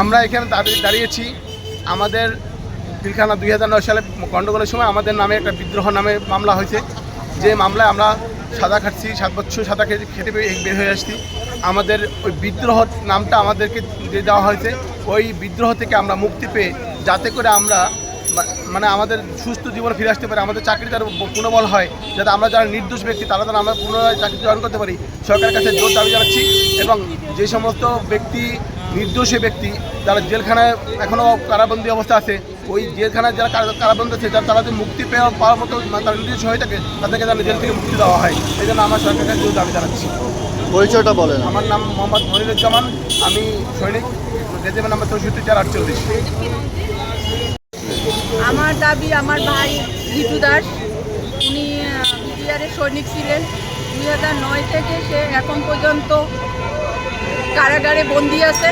আমরা এখানে দাঁড়িয়ে দাঁড়িয়েছি। আমাদের পিলখানা দুই হাজার নয় সালে গণ্ডগোলের সময় আমাদের নামে একটা বিদ্রোহ নামে মামলা হয়েছে। যে মামলায় আমরা সাদা খাচ্ছি, সাত বছর সাদা খেতে খেতে বের হয়ে আসছি। আমাদের ওই বিদ্রোহ নামটা আমাদেরকে দিয়ে দেওয়া হয়েছে। ওই বিদ্রোহ থেকে আমরা মুক্তি পেয়ে যাতে করে আমরা মানে আমাদের সুস্থ জীবনে ফিরে আসতে পারে, আমাদের চাকরি যারা পুনর্বল হয়। যাতে আমরা যারা নির্দোষ ব্যক্তি, তারা যেন আমরা পুনরায় চাকরি জয়েন করতে পারি। সরকারের কাছে জোর দাবি জানাচ্ছি এবং যে সমস্ত ব্যক্তি নির্দোষী ব্যক্তি যারা জেলখানায় এখনও কারাবন্দী অবস্থা আছে ওই জেলখানায় যারা কারাবন্দী আছে যারা তারা যদি মুক্তি পেয়ে পাওয়ার মতো মানে তারা নির্দোষ হয়ে থাকে তাদেরকে যেন জেল থেকে মুক্তি দেওয়া হয়। এই জন্য আমার সরকারের কাছে জোর দাবি জানাচ্ছি। পরিচয়টা বলেন। আমার নাম মোহাম্মদ মনিরুজ্জামান আমি সৈনিক রেজিমেন্ট নাম্বার চৌষট্টি চার আটচল্লিশ। আমার দাবি আমার ভাই রিতু দাস উনি বিটিআরের সৈনিক ছিলেন। দুই হাজার নয় থেকে সে এখন পর্যন্ত কারাগারে বন্দি আছে।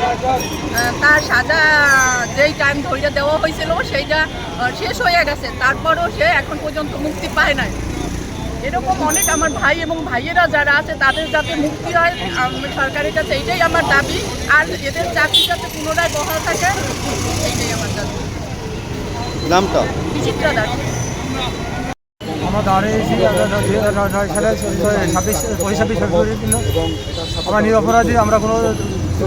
তার সাজা যেই টাইম ধরে দেওয়া হয়েছিল সেইটা শেষ হয়ে গেছে। তারপরও সে এখন পর্যন্ত মুক্তি পায় নাই। এরকম অনেক আমার ভাই এবং ভাইয়েরা যারা আছে তাদের যাতে মুক্তি হয় সরকারের কাছে এইটাই আমার দাবি। আর এদের চাকরি যাতে পুনরায় বহাল থাকে এইটাই আমার দাবি। নামটা? বিচিত্রা দাস। আমরা দাঁড়িয়েছি নয় সালে ছাব্বিশ পঁচিশ ফেব্রুয়ারির দিন আমরা নিরপরাধী আমরা কোনো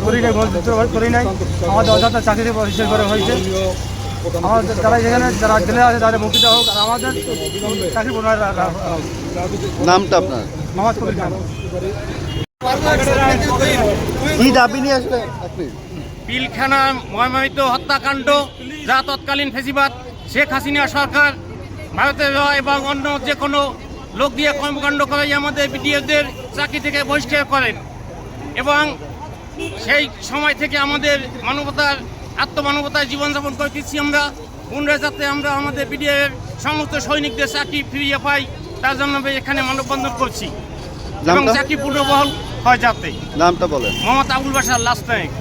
করি নাই কোনো করি নাই। আমাদের অযথা চাকরি পরিষ্কার করে হয়েছে। আমাদের যারা যেখানে যারা জেলে আছে তাদের মুক্তি দেওয়া হোক। আর আমাদের চাকরি পুনরায়। নামটা আপনার? মোহাম্মদ কবির খান। কি দাবি নিয়ে আসলে আপনি? পিলখানা ময়মহিত হত্যাকাণ্ড যা তৎকালীন ফেসিবাদ শেখ হাসিনা সরকার ভারতে যাওয়া এবং অন্য যে কোনো লোক দিয়ে কর্মকাণ্ড করে আমাদের বিডিএফদের চাকরি থেকে বহিষ্কার করেন। এবং সেই সময় থেকে আমাদের মানবতার আত্মমানবতায় জীবনযাপন করতেছি আমরা। পুনরায় যাতে আমরা আমাদের বিডিএফ সমস্ত সৈনিকদের চাকরি ফিরিয়ে পাই তার জন্য আমরা এখানে মানববন্ধন করছি। এবং চাকরি পুনর্বহল হয় যাতে। নামটা বলেন। মোহাম্মদ আবুল বাসার লাস্ট নায়ক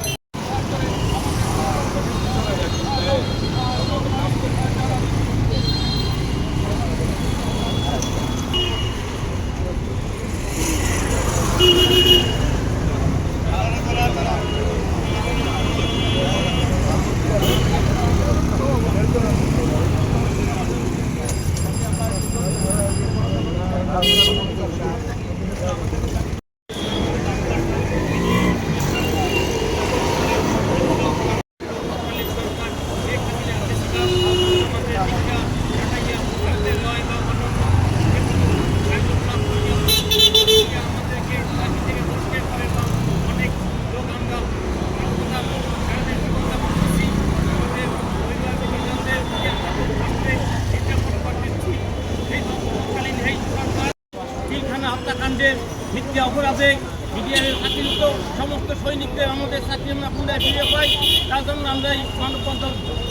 পিলখানা হত্যাকাণ্ডের মিথ্যা অপরাধে বিডিআরের চাকরিযুক্ত সমস্ত সৈনিকদের আমাদের চাকরি আমরা পুনরায় ফিরে পাই। তার জন্য আমরা এই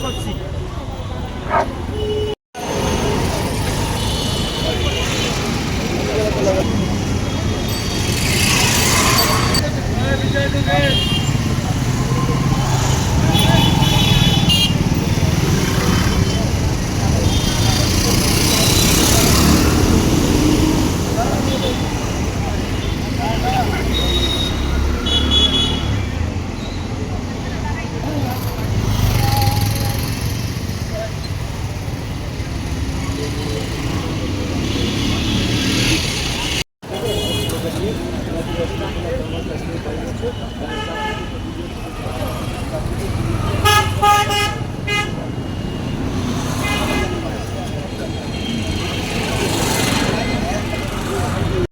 করছি। aqui.